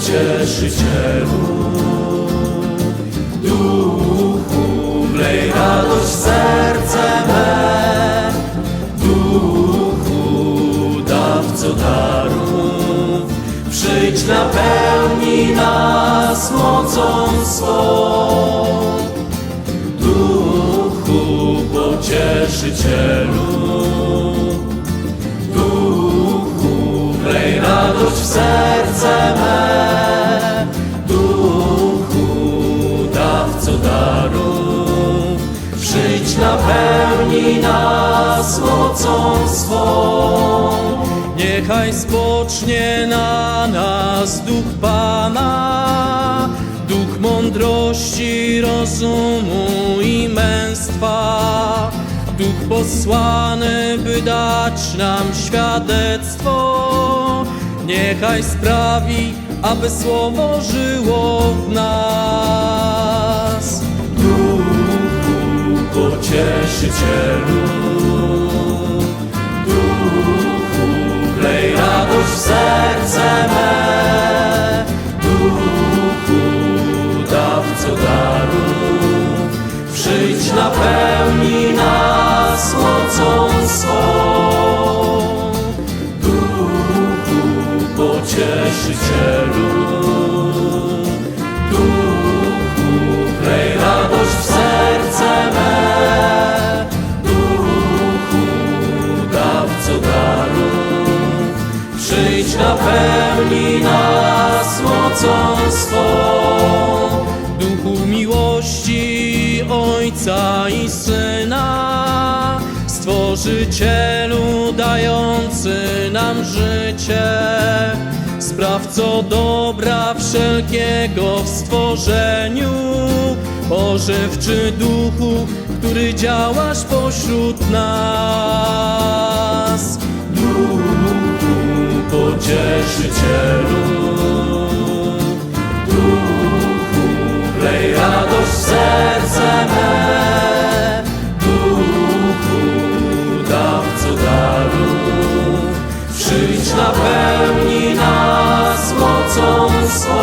Pocieszycielu. Duchu, wlej radość w serce me. Duchu, dawco darów, przyjdź napełnij nas mocą swą. Duchu, pocieszycielu. Duchu, wlej radość w serce me. Przyjdź napełnij nas mocą swą. Niechaj spocznie na nas duch Pana, duch mądrości, rozumu i męstwa, duch posłany, by dać nam świadectwo. Niechaj sprawi, aby słowo żyło w nas. Duchu, wlej radość serce me. Duchu, dawco darów, przyjdź napełnij napełnij nas mocą swą. Duchu miłości Ojca i Syna, Stworzycielu dający nam życie, Sprawco dobra wszelkiego w stworzeniu, Pożywczy Duchu, który działasz pośród nas. Pocieszycielu. Duchu, wlej radość w serce me. Duchu, dawco darów, przyjdź napełnij nas mocą swą.